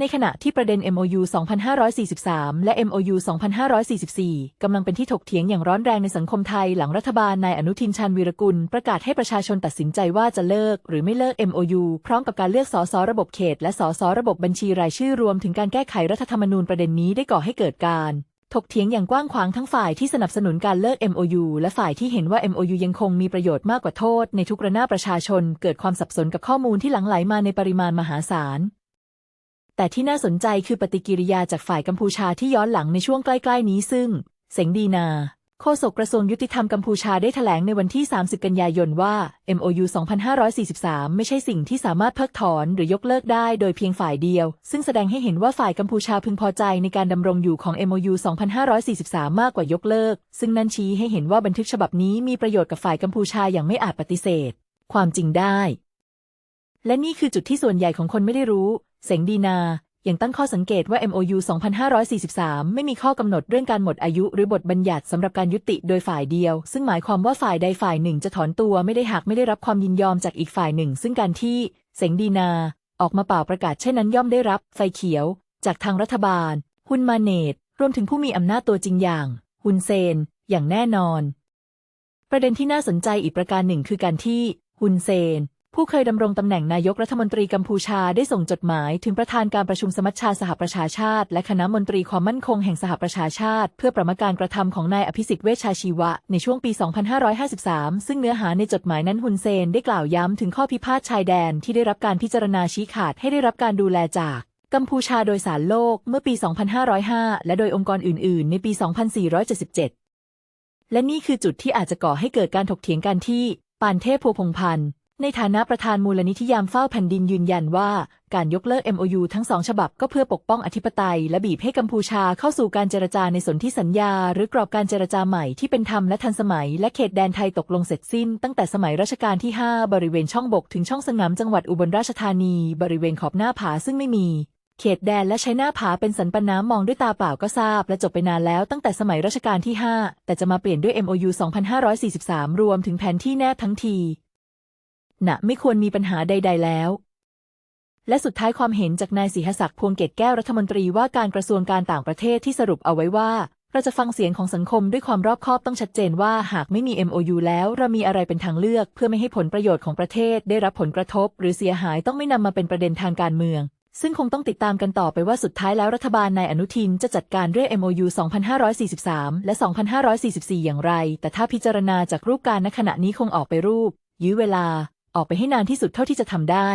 ในขณะที่ประเด็น MOU 2543 และ MOU 2544 กำลังเป็นที่ถกเถียงอย่างร้อนแรงในสังคมไทยหลังรัฐบาลนายอนุทินชาญวีรกุล ประกาศให้ประชาชนตัดสินใจว่าจะเลิก หรือไม่เลิก MOU พร้อมกับการเลือกสสระบบเขต และสสระบบบัญชีรายชื่อรวมถึงการแก้ไขรัฐธรรมนูญประเด็นนี้ได้ก่อให้เกิดการถกเถียงอย่างกว้างขวางทั้งฝ่ายที่สนับสนุนการเลิก MOU และฝ่ายที่เห็นว่า MOU ยังคงมีประโยชน์มากกว่าโทษ ในทุกระนาบประชาชน เกิดความสับสนกับข้อมูลที่หลั่งไหลมาในปริมาณมหาศาล แต่ที่น่าสนใจคือปฏิกิริยาจากฝ่ายกัมพูชาที่ย้อนหลังในช่วงใกล้ๆนี้ซึ่ง เสงดีนา โฆษกกระทรวงยุติธรรมกัมพูชาได้แถลงในวันที่ 30 กันยายนว่า MOU 2543 ไม่ใช่สิ่งที่สามารถเพิกถอนหรือยกเลิกได้โดยเพียงฝ่ายเดียว ซึ่งแสดงให้เห็นว่าฝ่ายกัมพูชาพึงพอใจในการดำรงอยู่ของ MOU 2543 มากกว่ายกเลิก ซึ่งนั่นชี้ให้เห็นว่าบันทึกฉบับนี้มีประโยชน์กับฝ่ายกัมพูชาอย่างไม่อาจปฏิเสธ ความจริงได้และนี่คือจุดที่ส่วนใหญ่ของคนไม่ได้รู้ เสงดีนายังตั้งข้อสังเกตว่า MOU 2543 ไม่มีข้อกำหนดเรื่องการหมดอายุ หรือบทบัญญัติสำหรับการยุติโดยฝ่ายเดียว ซึ่งหมายความว่าฝ่ายใดฝ่ายหนึ่งจะถอนตัวไม่ได้หากไม่ได้รับความยินยอมจากอีกฝ่ายหนึ่ง ซึ่งการที่เสงดีนา ออกมาเป่าประกาศเช่นนั้นย่อมได้รับไฟเขียว จากทางรัฐบาล ฮุนมาเนตรวมถึงผู้มีอำนาจตัวจริงอย่าง ฮุนเซน อย่างแน่นอน ประเด็นที่น่าสนใจอีกประการหนึ่งคือการที่ฮุนเซน ผู้เคยดำรงตำแหน่งนายกรัฐมนตรีกัมพูชาได้ส่งจดหมายถึงประธานการประชุมสมัชชาสหประชาชาติ และคณะมนตรีความมั่นคงแห่งสหประชาชาติ เพื่อประมาการกระทำของนายอภิสิทธิ์เวชชาชีวะ ในช่วงปี 2553 ซึ่งเนื้อหาในจดหมายนั้นฮุนเซนได้กล่าวย้ำถึงข้อพิพาทชายแดนที่ได้รับการพิจารณาชี้ขาดให้ได้รับการดูแลจากกัมพูชาโดยสารโลกเมื่อปี 2505 และโดยองค์กรอื่น ๆ ในปี 2477 และนี่คือจุดที่อาจจะก่อให้เกิดการถกเถียงกันที่ปานเทพพวพงพันธ์ ในฐานะประธานมูลนิธิยามเฝ้าแผ่นดินยืนยันว่า การยกเลิก MOU ทั้งสองฉบับก็เพื่อปกป้องอธิปไตย และบีบให้กัมพูชาเข้าสู่การเจรจาในสนธิสัญญา หรือกรอบการเจรจาใหม่ที่เป็นธรรมและทันสมัย และเขตแดนไทยตกลงเสร็จสิ้น ตั้งแต่สมัยรัชกาลที่ 5 บริเวณช่องบกถึงช่องสงามจังหวัดอุบลราชธานี บริเวณขอบหน้าผาซึ่งไม่มี เขตแดนและใช้หน้าผาเป็นสันปันน้ำมองด้วยตาเปล่าก็ทราบ และจบไปนานแล้วตั้งแต่สมัยรัชกาลที่ 5 แต่จะมาเปลี่ยนด้วย MOU 2543 รวมถึงแผนที่แนบทั้งที ณไม่ควรมีปัญหาใด ๆ แล้ว และสุดท้ายความเห็นจากนายศรีหศักดิ์พวงเกตแก้วรัฐมนตรีว่าการกระทรวงการต่างประเทศที่สรุปเอาไว้ว่า เราจะฟังเสียงของสังคมด้วยความรอบคอบต้องชัดเจนว่าหากไม่มี MOU แล้ว เรามีอะไรเป็นทางเลือก เพื่อไม่ให้ผลประโยชน์ของประเทศ ได้รับผลกระทบ หรือเสียหายต้องไม่นำมาเป็นประเด็นทางการเมืองซึ่งคงต้องติดตามกันต่อไปว่าสุดท้ายแล้วรัฐบาลนายอนุทินจะจัดการเรื่อง MOU 2543 และ 2544 อย่างไร แต่ถ้าพิจารณาจากรูปการณขณะนี้คงออกไปรูป ยื้อเวลา ออกไปให้นานที่สุดเท่าที่จะทำได้